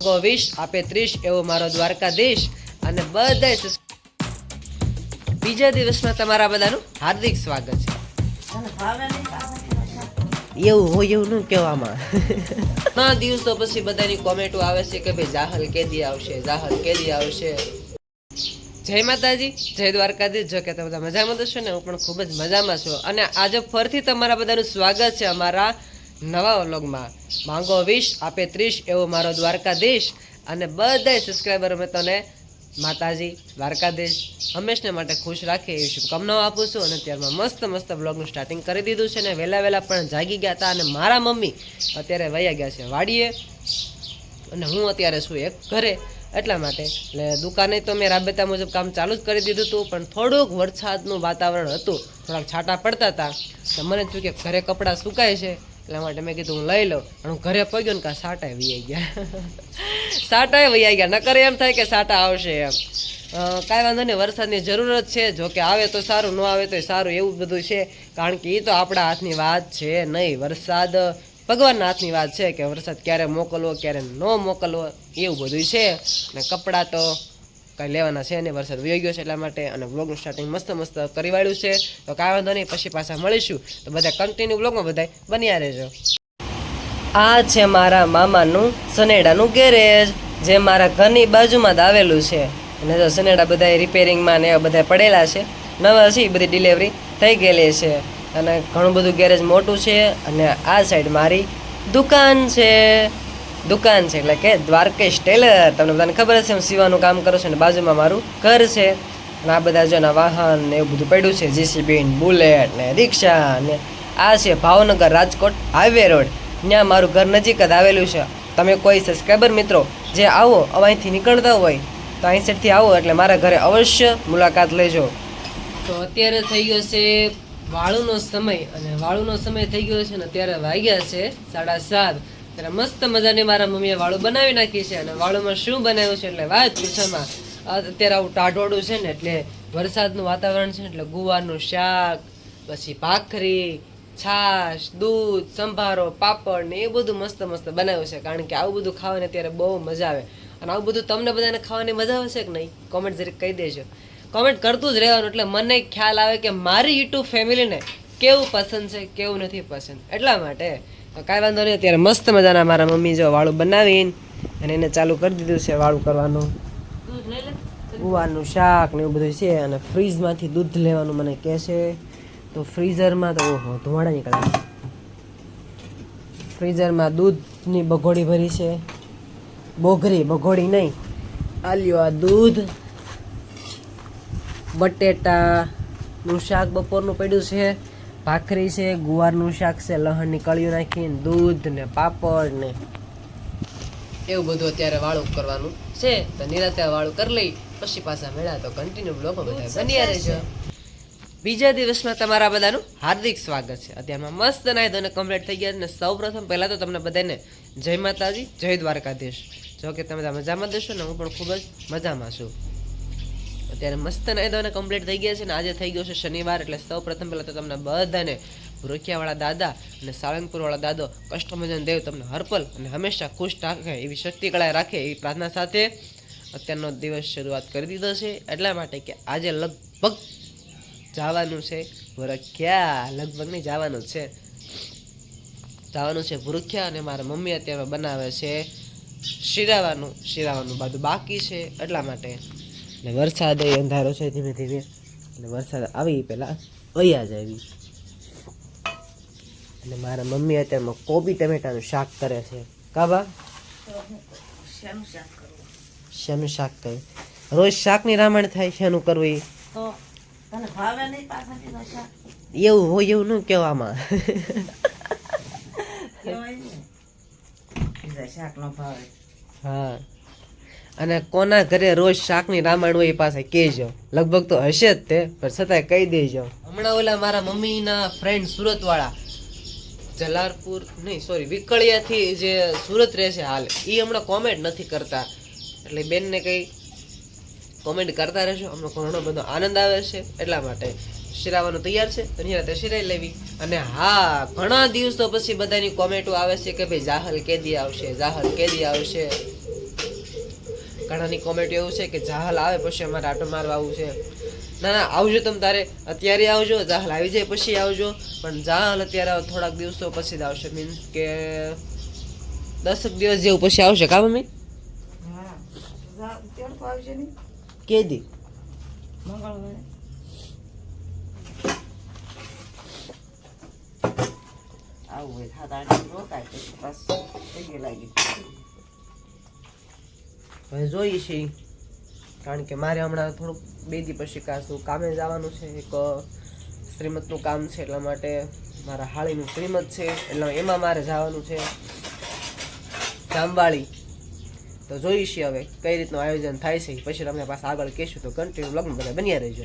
કો આપે ત્રીસ, એવો મારો દ્વારકાધીશ. અને બધા બીજા દિવસમાં તમારા બધાનું હાર્દિક સ્વાગત છે. એવું હોય એવું ન કહેવામાં. ઘણા દિવસો પછી બધાની કોમેન્ટો આવે છે કે ભાઈ જાહલ કેદી આવશે, જાહલ કેદી આવશે. જય માતાજી, જય દ્વારકાધીશ. જો કે તમે બધા મજામાં તો છો ને, હું પણ ખૂબ જ મજામાં છું. અને આજે ફરીથી તમારા બધાનું સ્વાગત છે અમારા નવા વ્લોગમાં. માંગો વીસ, આપે ત્રીસ એવો મારો દ્વારકાધીશ અને બધાય સબસ્ક્રાઈબર તને માતાજી, દ્વારકાધીશ, હંમેશને માટે ખુશ રાખે એવી શુભકામનાઓ આપું છું અને ત્યારમાં મસ્ત મસ્ત બ્લોગનું સ્ટાર્ટિંગ કરી દીધું છે ને વહેલા વહેલા પણ જાગી ગયા હતા અને મારા મમ્મી અત્યારે વયા ગયા છે વાડીએ અને હું અત્યારે છું એક ઘરે. એટલા માટે એટલે દુકાને તો મેં રાબેતા મુજબ કામ ચાલુ જ કરી દીધું હતું, પણ થોડુંક વરસાદનું વાતાવરણ હતું. થોડાક છાંટા પડતા હતા. તો મને થયું કે ઘરે કપડાં સુકાય છે. એટલા માટે મેં કીધું, હું લઈ લઉં. પણ હું ઘરે પગ્યો ને કાં સાટાય વૈયા ગયા. સાટા વૈયા ગયા. નકર એમ થાય કે સાટા આવશે એમ. કાંઈ વાંધો નહીં, વરસાદની જરૂરત છે. જો કે આવે તો સારું, ન આવે તો સારું એવું બધું છે. કારણ કે એ તો આપણા હાથની વાત છે નહીં. વરસાદ ભગવાનના હાથની વાત છે કે વરસાદ ક્યારે મોકલવો, ક્યારે ન મોકલવો, એવું બધું છે. અને કપડાં તો કાંઈ લેવાના છે અને વરસાદ વહી ગયો છે એટલા માટે અને બ્લોગનું સ્ટાર્ટિંગ મસ્ત મસ્ત કરી વાળ્યું છે. તો કાંઈ વાંધો નહીં, પછી પાછા મળીશું. તો બધા કન્ટિન્યુ બ્લોગમાં બધા બન્યા રહેજો. આ છે મારા મામાનું સનેડાનું ગેરેજ જે મારા ઘરની બાજુમાં જ આવેલું છે. અને જો સનેડા બધા રિપેરિંગમાં ને બધા પડેલા છે. નવા છે બધી ડિલિવરી થઈ ગયેલી છે. અને ઘણું બધું ગેરેજ મોટું છે અને આ સાઈડ મારી દુકાન છે. દુકાન છે એટલે કે દ્વારકેશ ટેલર. તમને બધાને ખબર હશે, હું સીવાનું કામ કરું છું અને બાજુમાં મારું ઘર છે. અને આ બધા જો ના વાહન ને એવું બધું પડ્યું છે, જીસીબી બુલેટ ને રિક્ષા ને આ છે ભાવનગર રાજકોટ હાઈવે રોડ. ત્યાં મારું ઘર નજીક જ આવેલું છે. તમે કોઈ સબસ્ક્રાઈબર મિત્રો જે આવો અહીંથી નીકળતા હોય, તો અહીં સાઈડથી આવો એટલે મારા ઘરે અવશ્ય મુલાકાત લેજો. તો અત્યારે થઈ ગયો છે વાળુનો સમય. અને વાળુનો સમય થઈ ગયો છે ને અત્યારે વાગ્યા છે સાડા સાત. ત્યારે મસ્ત મજાની મારા મમ્મીએ વાળું બનાવી નાખી છે અને વાળુમાં શું બનાવ્યું છે એટલે વાત પૂછવામાં અત્યારે આવું ટાઢોડું છે ને એટલે વરસાદનું વાતાવરણ છે ને એટલે ગુવારનું શાક, પછી ભાખરી, છાશ, દૂધ, સંભારો, પાપડ ને એ બધું મસ્ત મસ્ત બનાવ્યું છે. કારણ કે આવું બધું ખાવાની અત્યારે બહુ મજા આવે. અને આવું બધું તમને બધાને ખાવાની મજા આવશે કે નહીં? કોમેન્ટ જરીક કહી દેજો. કોમેન્ટ કરતું જ રહેવાનું એટલે મને ખ્યાલ આવે કે મારી યુટ્યુબ ફેમિલીને કેવું પસંદ છે કેવું નથી પસંદ? એટલા માટે તો કાંઈ વાંધો નહીં અત્યારે મસ્ત મજાના મારા મમ્મી જો વાળું બનાવીને અને એને ચાલુ કરી દીધું છે વાળું કરવાનું. ગુવારનું શાક ને એવું બધું છે અને ફ્રીજમાંથી દૂધ લેવાનું મને કહે છે. તો ફ્રીઝરમાં તો ઓહો ધુમાડા નીકળે ફ્રીઝરમાં દૂધની બગોડી ભરી છે. બોઘરી બગોડી નહીં. આલ્યો આ દૂધ. બટેટાનું શાક બપોરનું પડ્યું છે. ભાખરી છે ગુવારનું શાક છે લહણની કળીઓ નાખીને દૂધ ને પાપડ ને એવું બધું અત્યારે વાળું કરવાનું છે. તો નિરાતે વાળું કરી લઈ પછી પાછા મેળા. તો કન્ટિન્યુ બ્લોગો બધા બન્યા રહેજો. બીજા દિવસમાં તમારા બધાનું હાર્દિક સ્વાગત છે. અત્યારમાં મસ્ત નાય ધોને કમ્પ્લીટ થઈ ગયા અને સૌ પ્રથમ પહેલાં તો તમને બધાને જય માતાજી જય દ્વારકાધીશ. જો કે તમે મજામાં દેશો ને હું પણ ખૂબ જ મજામાં છું. અત્યારે મસ્ત નાય કમ્પ્લીટ થઈ ગયા છે ને આજે થઈ ગયો છે શનિવાર, એટલે સૌ પ્રથમ પહેલાં તો તમને બધાને ભૂરખિયાવાળા દાદા અને સાળંગપુરવાળા દાદો કષ્ટમજન દેવ તમને હરપલ અને હંમેશા ખુશ રાખે, એવી શક્તિ કળાએ રાખે, એવી પ્રાર્થના સાથે અત્યારનો દિવસ શરૂઆત કરી દીધો છે. એટલા માટે કે આજે લગભગ જવાનું છે ભૂરખ્યા લગભગ નહીં, જવાનું છે. જવાનું છે ભૂરખ્યા અને મારા મમ્મી અત્યારે બનાવે છે શિરાવાનું શિરાવાનું બધું બાકી છે. એટલા માટે એટલે વરસાદ એ અંધારો છે ધીમે ધીમે. એટલે વરસાદ આવી પહેલાં વયા જ આવી અને મારા મમ્મી અત્યારમાં કોબી ટમેટાનું શાક કરે છે. કાબા શેનું શાક કર્યું રોજ શાકની રામાયણ થાય શેનું કરવું એ? એવું હોય એવું ન કહેવામાં હા. અને કોના ઘરે રોજ શાકની રામાયણ હોય એ પાસે કહેજો. લગભગ તો હશે જ તે, પણ છતાંય કહી દેજો. હમણાં ઓલા મારા મમ્મીના ફ્રેન્ડ સુરતવાળા, જલારપુર નહીં સોરી વિકળિયાથી જે સુરત રહે છે હાલ એ હમણાં કોમેન્ટ નથી કરતા. એટલે બેનને કંઈ કોમેન્ટ કરતા રહેશો અમને ઘણો બધો આનંદ આવે છે, એટલા માટે શિરાવાનું તૈયાર છે. તો નિરાતે શિરાઈ લેવી. અને હા, ઘણા દિવસો પછી બધાની કોમેન્ટો આવે છે કે ભાઈ જાહલ કેદી આવશે, જાહલ કેદી આવશે. ઘણાની કોમેન્ટ એવું છે કે જાહલ આવે પછી અમારે આટો મારવા આવવું છે. ના ના આવજો તમે તારે. અત્યારે આવજો જાહલ આવી જાય પછી આવજો. પણ જાહલ અત્યારે થોડાક દિવસો પછી જ આવશે. મીન્સ કે દસક દિવસ જેવું પછી આવશે. કા મમ્મી? કે દી. મંગળવારે. આવું હોય સાત આઠ રોકાય પછી બસ લાગી. હવે જોઈએ છીએ કારણ કે મારે હમણાં થોડુંક બે દી પછી કાશું કામે જવાનું છે. એક શ્રીમતનું કામ છે એટલા માટે મારા હાળીનું શ્રીમત છે. એટલે એમાં મારે જવાનું છે. જામવાળી. તો જોઈશી હવે કઈ રીતનું આયોજન થાય છે. પછી તમને પાસે આગળ કહેશું. તો કન્ટિન્યુ લગ્ન બધા બન્યા રહેજો.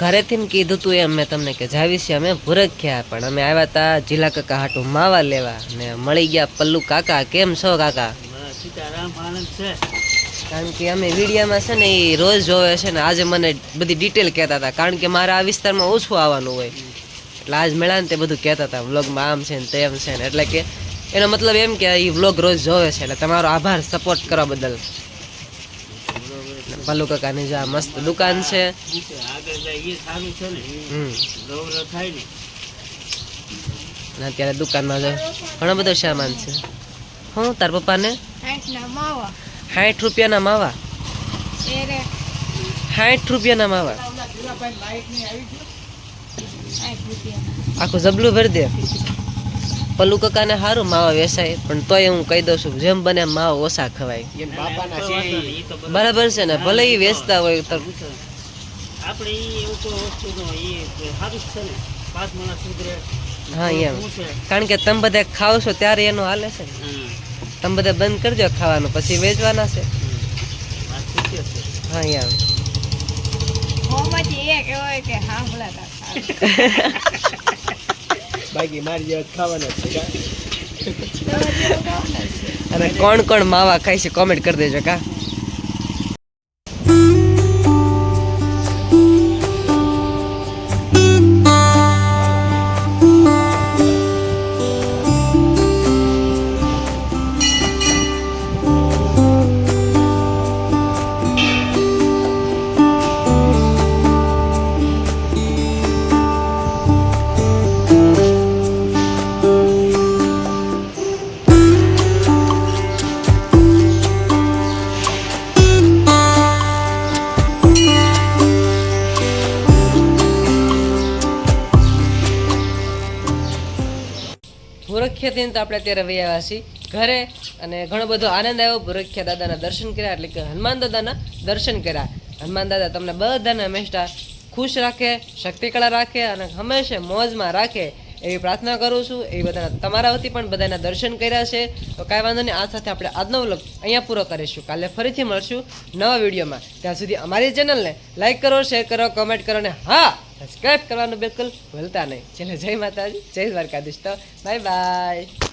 ઘરેથી કીધું તું એમ મેં તમને કે જાવી છે અમે ભૂરખ્યા પણ અમે આવ્યા હતા જિલ્લા કાકા હાટું માવા લેવા ને મળી ગયા પલ્લુ કાકા. કેમ છો કાકા? કારણ કે અમે વિડીયામાં છે ને એ રોજ જોવે છે ને આજે મને બધી ડિટેલ કહેતા હતા. કારણ કે મારા આ વિસ્તારમાં ઓછું આવવાનું હોય. એટલે આજ મેળા ને તે બધું કહેતા હતા. વ્લોગમાં આમ છે ને તેમ છે ને. એટલે કે એનો મતલબ એમ કે એ વ્લોગ રોજ જોવે છે. એટલે તમારો આભાર સપોર્ટ કરવા બદલ. પલ્લુ કાકાની જે આ મસ્ત દુકાન છે. ને અત્યારે દુકાનમાં જો ઘણો બધો સામાન છે. હું તાર પપ્પાને? સાઠ રૂપિયાના માવા. સાઠ રૂપિયાના માવા. આખું જબલું ભરી દે. પલ્લુ કાકાને સારું માવા વેસાય પણ તોય હું કહી દઉં છું જેમ બને એમ માવા ઓછા ખવાય. ઈ બરાબર છે ને ભલે એ વેચતા હોય તો આપણે એવું કોઈ વસ્તુ ન હોય એ સારું છે ને. પાંચ માણસ સુધરે હા એમ. કારણ કે તમે બધા ખાવ છો ત્યારે એનું હાલે છે તમે બધા બંધ કરજો ખાવાનું પછી વેચવાના છે. હા એમ. હોમાંથી એક હોય કે હા કાકા બાકી મારી જેવા ખાવાના છે. અને કોણ કોણ માવા ખાય છે? કોમેન્ટ કરી દેજો કા. ભૂરખ્યાથી તો આપણે અત્યારે વહી આવ્યા છીએ ઘરે અને ઘણો બધો આનંદ આવ્યો. ભૂરખ્યા દાદાના દર્શન કર્યા, એટલે કે હનુમાન દાદાના દર્શન કર્યા. હનુમાન દાદા તમને બધાને હંમેશા ખુશ રાખે શક્તિકળા રાખે અને હંમેશા મોજમાં રાખે એવી પ્રાર્થના કરું છું. એ બધાના તમારા વતી પણ બધાના દર્શન કર્યા છે. તો કાંઈ વાંધો નહીં, આ સાથે આપણે આજનો વ્લોગ અહીંયા પૂરો કરીશું. કાલે ફરીથી મળશું નવા વિડીયોમાં. ત્યાં સુધી અમારી ચેનલને લાઈક કરો, શેર કરો, કમેન્ટ કરો અને હા! સબસ્ક્રાઈબ કરવાનું બિલકુલ ભૂલતા નહીં. ચલો જય માતાજી જય દ્વારકાધીશ તો બાય બાય